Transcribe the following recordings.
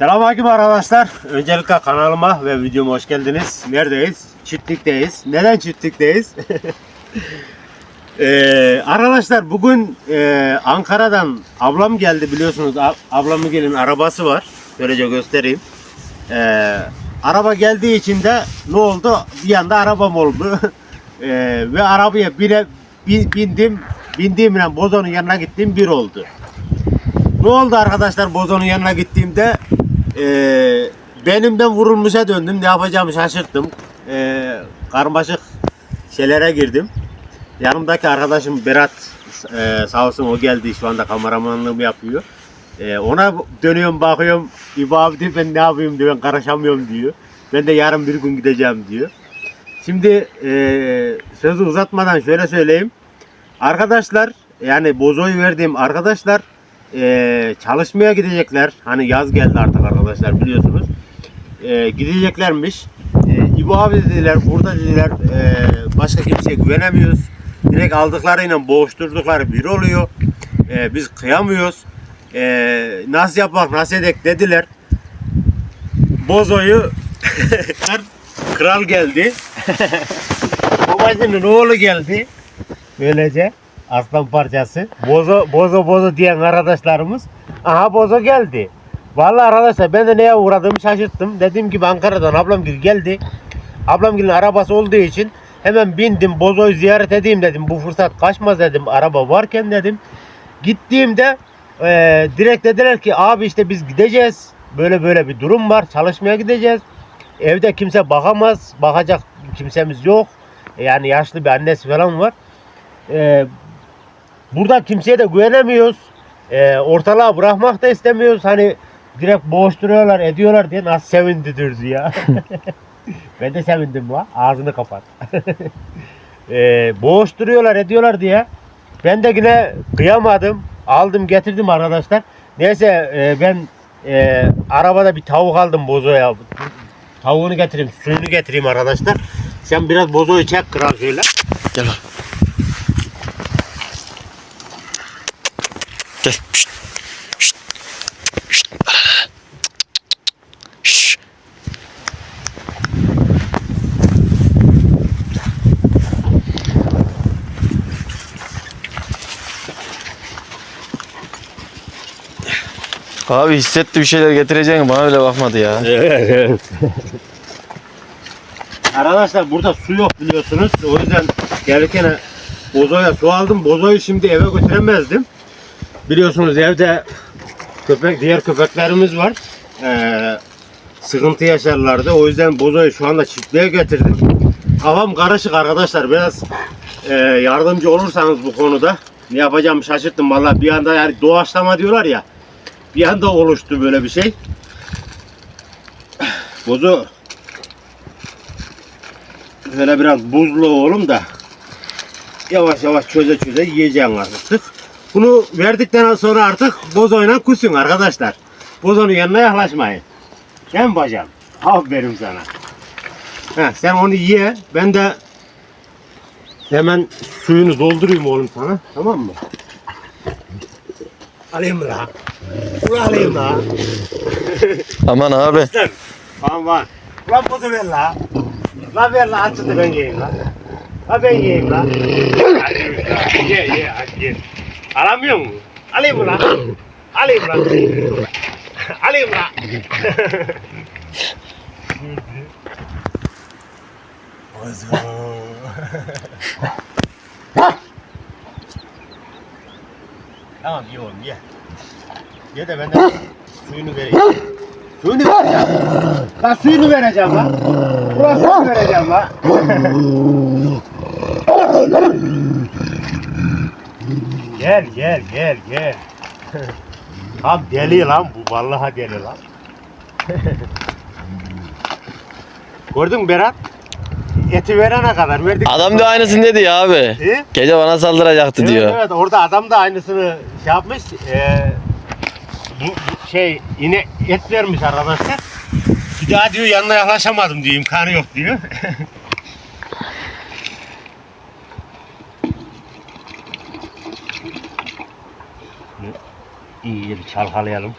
Selamünaleyküm arkadaşlar. Öncelikle kanalıma ve videoma hoş geldiniz. Neredeyiz? Çiftlikteyiz. Neden çiftlikteyiz? Ee, arkadaşlar bugün e, Ankara'dan ablam geldi biliyorsunuz. Ablamın gelin arabası var. Böylece göstereyim. Ee, araba geldiği için de ne oldu? Bir anda arabam oldu. Ee, ve arabaya bire, bi- bindim. Bindiğimle Bozo'nun yanına gittiğim bir oldu. Ne oldu arkadaşlar Bozo'nun yanına gittiğimde eee benimden vurulmuşa döndüm. Ne yapacağımı şaşırttım. Eee karmaşık şeylere girdim. Yanımdaki arkadaşım Berat eee, sağ olsun o geldi şu anda kameramanlığımı yapıyor. Eee, ona dönüyorum bakıyorum. İbo abi diyor ben ne yapayım diyor ben karışamıyorum diyor. Ben de yarın bir gün gideceğim diyor. Şimdi eee, sözü uzatmadan şöyle söyleyeyim. Arkadaşlar yani bozoyu verdiğim arkadaşlar eee, çalışmaya gidecekler. Hani yaz geldi artık arkadaşlar biliyorsunuz. Eee, gideceklermiş. Eee İbo abi dediler burada dediler eee, başka kimseye güvenemiyoruz. Direkt aldıklarıyla boğuşturdukları bir oluyor. Eee, biz kıyamıyoruz. Eee, nasıl yapak nasıl edek dediler. Bozoyu kral geldi. Babacının oğlu geldi. Böylece aslan parçası. Bozo bozo bozo diyen arkadaşlarımız. Aha bozo geldi. Vallahi arkadaşlar ben de neye uğradığımı şaşırttım. Dediğim gibi Ankara'dan ablam gibi geldi. Ablamgilin arabası olduğu için hemen bindim bozoyu ziyaret edeyim dedim. Bu fırsat kaçmaz dedim. Araba varken dedim. Gittiğimde eee direkt dediler ki abi işte biz gideceğiz. Böyle böyle bir durum var. Çalışmaya gideceğiz. Evde kimse bakamaz. Bakacak kimsemiz yok. Yani yaşlı bir annesi falan var. Ee, burada kimseye de güvenemiyoruz. Ee, ortalığa bırakmak da istemiyoruz. Hani direkt boğuşturuyorlar, ediyorlar diye nasıl sevindirdi ya. ben de sevindim la. Ağzını kapat. ee, boğuşturuyorlar, ediyorlar diye. Ben de yine kıyamadım. Aldım, getirdim arkadaşlar. Neyse e, ben e, arabada bir tavuk aldım bozoya. Tavuğunu getireyim, suyunu getireyim arkadaşlar. Sen biraz bozoyu çek kral şöyle. Gel bak. Abi hissetti bir şeyler getireceğini bana bile bakmadı ya. Evet, evet. Arkadaşlar burada su yok biliyorsunuz. O yüzden gelirken bozoya su aldım. Bozoyu şimdi eve götüremezdim. Biliyorsunuz evde köpek diğer köpeklerimiz var. Ee, sıkıntı yaşarlardı. O yüzden bozoyu şu anda çiftliğe getirdim. Kafam karışık arkadaşlar. Biraz e, yardımcı olursanız bu konuda ne yapacağımı şaşırttım. Vallahi bir anda yani doğaçlama diyorlar ya. Bir anda oluştu böyle bir şey. Bozu şöyle biraz buzlu oğlum da yavaş yavaş çöze çöze yiyeceğim artık. Bunu verdikten sonra artık bozoyla kusun arkadaşlar. Bozonun yanına yaklaşmayın. Değil mi bacım? Aferin sana. Heh, sen onu ye. Ben de hemen suyunu doldurayım oğlum sana. Tamam mı? Alayım la. Ulan alayım la. Aman abi. Var. Ulan bozu ver la. La ver la açıldı ben yiyeyim la. La ben yiyeyim la. Ye ye ye. Alamıyor mu? Alayım la? Alayım la. Alayım la. Bozu. tamam ye oğlum ye. Ye de ben de suyunu vereyim. Suyunu vereceğim. Lan suyunu vereceğim lan. Ulan suyunu vereceğim lan. gel gel gel gel. Tam deli lan bu vallahi deli lan. Gördün mü Berat? Eti verene kadar verdik. Adam da aynısını dedi ya abi. E? Gece bana saldıracaktı Evet, diyor. evet orada adam da aynısını şey yapmış. Ee, bu, bu şey yine et vermiş arkadaşlar. Bir daha diyor yanına yaklaşamadım diyor imkanı yok diyor. İyi bir çalkalayalım.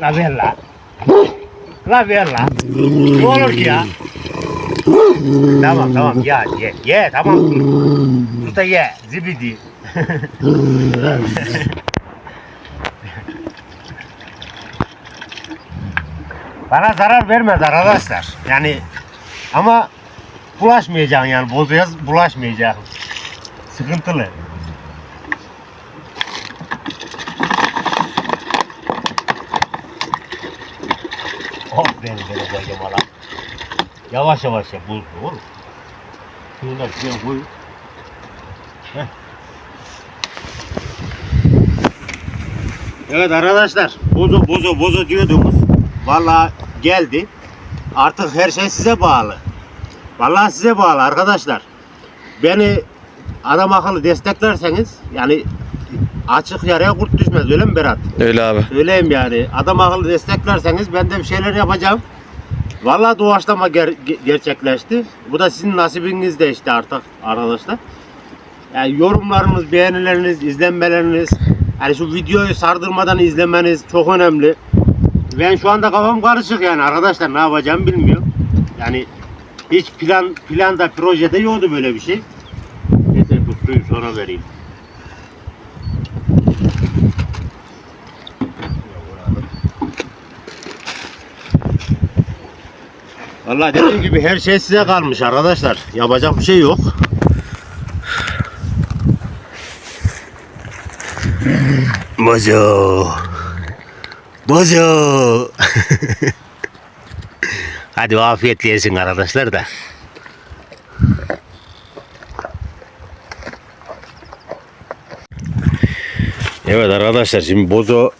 La ver la. Ver la. Ne olur ki ya? tamam tamam ya ye ye tamam. Usta ye zibidi. Bana zarar vermez arkadaşlar. Yani ama bulaşmayacaksın yani bozuya bulaşmayacaksın. Sıkıntılı. Koyacağım ala. Yavaş yavaş yap buzlu oğlum. Şunu da şuraya koy. Heh. Evet arkadaşlar bozo bozo bozo diyordunuz. Vallahi geldi. Artık her şey size bağlı. Vallahi size bağlı arkadaşlar. Beni adam akıllı desteklerseniz yani açık yaraya kurt düşmez öyle mi Berat? Öyle abi. Öyleyim yani. Adam akıllı desteklerseniz ben de bir şeyler yapacağım. Vallahi doğaçlama ger- ge- gerçekleşti. Bu da sizin nasibiniz de işte artık arkadaşlar. Yani yorumlarınız, beğenileriniz, izlenmeleriniz, yani şu videoyu sardırmadan izlemeniz çok önemli. Ben şu anda kafam karışık yani arkadaşlar ne yapacağımı bilmiyorum. Yani hiç plan planda projede yoktu böyle bir şey. Neyse bu sonra vereyim. Vallahi dediğim gibi her şey size kalmış arkadaşlar. Yapacak bir şey yok. Bozo. Bozo. Hadi afiyetle yesin arkadaşlar da. Evet arkadaşlar şimdi bozo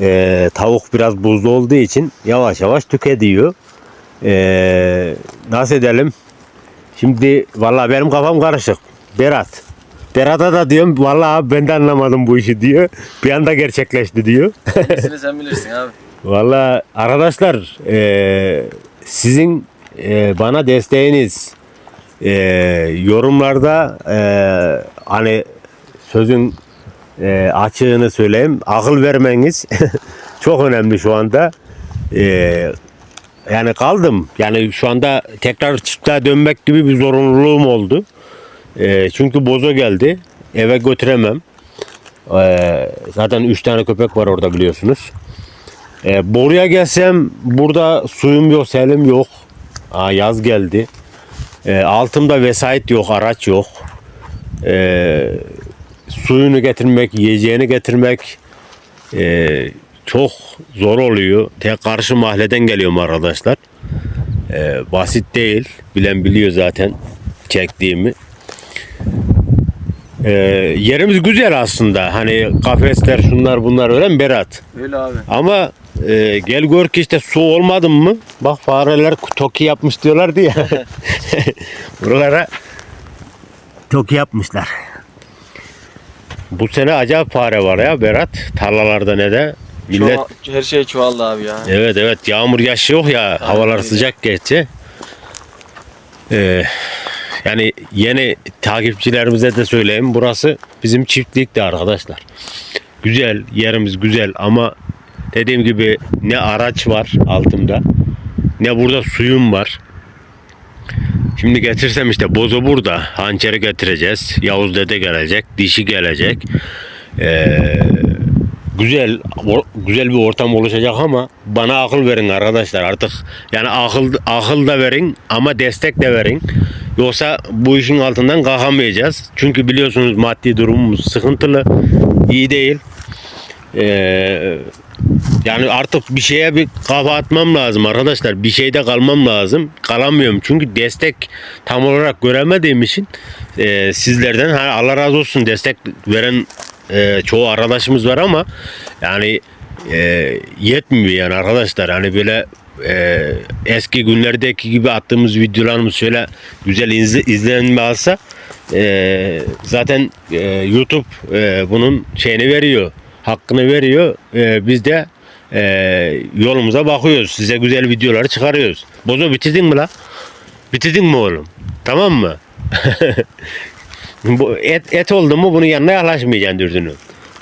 e, tavuk biraz buzlu olduğu için yavaş yavaş tüketiyor. E, nasıl edelim? Şimdi vallahi benim kafam karışık. Berat. Berat'a da diyorum vallahi abi ben de anlamadım bu işi diyor. Bir anda gerçekleşti diyor. sen bilirsin abi. Vallahi arkadaşlar e, sizin e, bana desteğiniz e, yorumlarda e, hani sözün e, açığını söyleyeyim akıl vermeniz çok önemli şu anda. E, yani kaldım. Yani şu anda tekrar çiftliğe dönmek gibi bir zorunluluğum oldu. E, çünkü bozo geldi. Eve götüremem. E, zaten 3 tane köpek var orada biliyorsunuz. E, boruya gelsem burada suyum yok, selim yok. Aa, yaz geldi. E, altımda vesait yok, araç yok. E, suyunu getirmek, yiyeceğini getirmek e, çok zor oluyor. Tek karşı mahalleden geliyorum arkadaşlar. E, basit değil. Bilen biliyor zaten çektiğimi. E, yerimiz güzel aslında. Hani kafesler şunlar bunlar öyle mi Berat? Öyle abi. Ama e, gel gör ki işte su olmadı mı? Bak fareler toki yapmış diyorlardı ya. Buralara toki yapmışlar. Bu sene acayip fare var ya Berat. Tarlalarda ne de. Millet her şey çoğaldı abi ya. Evet evet yağmur yaş yok ya havalar öyle. sıcak geçti. Ee, yani yeni takipçilerimize de söyleyeyim burası bizim çiftlikti arkadaşlar. Güzel yerimiz güzel ama dediğim gibi ne araç var altımda ne burada suyum var. Şimdi getirsem işte bozu burada. Hançeri getireceğiz. Yavuz dede gelecek. Dişi gelecek. Ee, güzel güzel bir ortam oluşacak ama bana akıl verin arkadaşlar artık. Yani akıl akıl da verin ama destek de verin. Yoksa bu işin altından kalkamayacağız. Çünkü biliyorsunuz maddi durumumuz sıkıntılı iyi değil. Ee, yani artık bir şeye bir kafa atmam lazım arkadaşlar. Bir şeyde kalmam lazım. Kalamıyorum. Çünkü destek tam olarak göremediğim için e, sizlerden Allah razı olsun destek veren e, çoğu arkadaşımız var ama yani e, yetmiyor yani arkadaşlar hani böyle e, eski günlerdeki gibi attığımız videolarımız şöyle güzel izle, izlenme alsa e, zaten e, YouTube e, bunun şeyini veriyor hakkını veriyor E, biz de e, yolumuza bakıyoruz size güzel videoları çıkarıyoruz Bozo bitirdin mi la? Bitirdin mi oğlum? Tamam mı? Bu et, et oldu mu bunun yanına yaklaşmayacaksın dürdünü.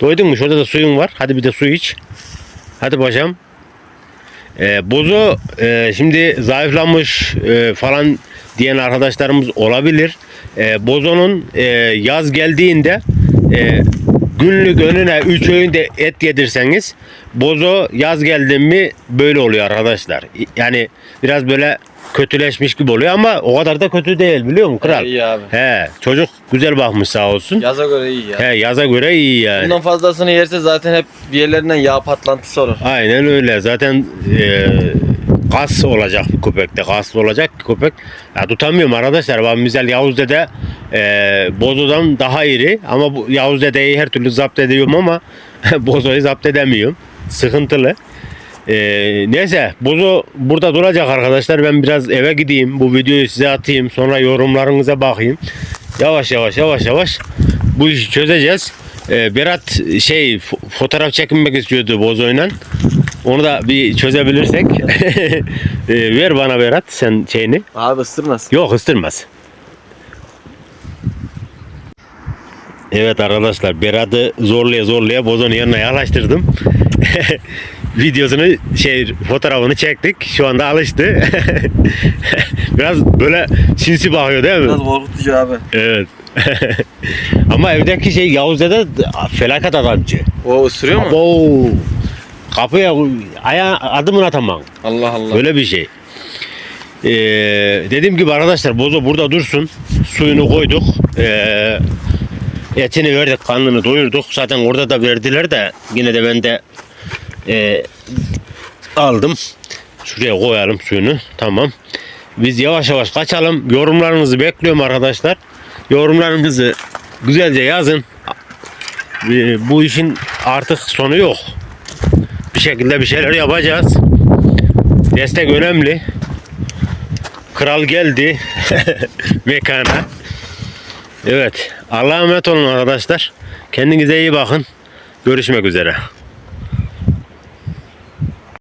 Doydun mu? Şurada da suyun var. Hadi bir de su iç. Hadi paşam. E, bozo e, şimdi zayıflamış e, falan diyen arkadaşlarımız olabilir. E, bozonun e, yaz geldiğinde e, günlük önüne 3 öğünde et yedirseniz bozo yaz geldi mi böyle oluyor arkadaşlar. Yani biraz böyle kötüleşmiş gibi oluyor ama o kadar da kötü değil biliyor musun kral? İyi abi. He, çocuk güzel bakmış sağ olsun. Yaza göre iyi ya. He, yaza göre iyi yani. Bundan fazlasını yerse zaten hep bir yerlerinden yağ patlantısı olur. Aynen öyle. Zaten e, kas olacak bir köpekte. Kaslı olacak bir köpek. Ya tutamıyorum arkadaşlar. Ben misal Yavuz Dede e, Bozo'dan daha iri. Ama bu Yavuz Dede'yi her türlü zapt ediyorum ama Bozo'yu zapt edemiyorum. Sıkıntılı. E, neyse Bozo burada duracak arkadaşlar. Ben biraz eve gideyim. Bu videoyu size atayım. Sonra yorumlarınıza bakayım. Yavaş yavaş yavaş yavaş bu işi çözeceğiz. Ee, Berat şey fo- fotoğraf çekinmek istiyordu Bozo'yla. Onu da bir çözebilirsek. Ee, ver bana Berat sen şeyini. Abi ısırmaz. Yok ıstırmaz. Evet arkadaşlar Berat'ı zorlaya zorlaya Bozo'nun yanına yaklaştırdım. Videosunu şey fotoğrafını çektik. Şu anda alıştı. Biraz böyle sinsi bakıyor değil mi? Biraz korkutucu abi. Evet. Ama evdeki şey Yavuz Dede felaket adamcı. O ısırıyor mu? Abo. Kapıya aya adımını atamam. Allah Allah. Öyle bir şey. Ee, dediğim gibi arkadaşlar bozo burada dursun. Suyunu koyduk. Ee, etini verdik, karnını doyurduk. Zaten orada da verdiler de yine de ben de ee, aldım. Şuraya koyalım suyunu. Tamam. Biz yavaş yavaş kaçalım. Yorumlarınızı bekliyorum arkadaşlar. Yorumlarınızı güzelce yazın. Ee, bu işin artık sonu yok. Bir şekilde bir şeyler yapacağız. Destek önemli. Kral geldi mekana. Evet. Allah'a emanet olun arkadaşlar. Kendinize iyi bakın. Görüşmek üzere.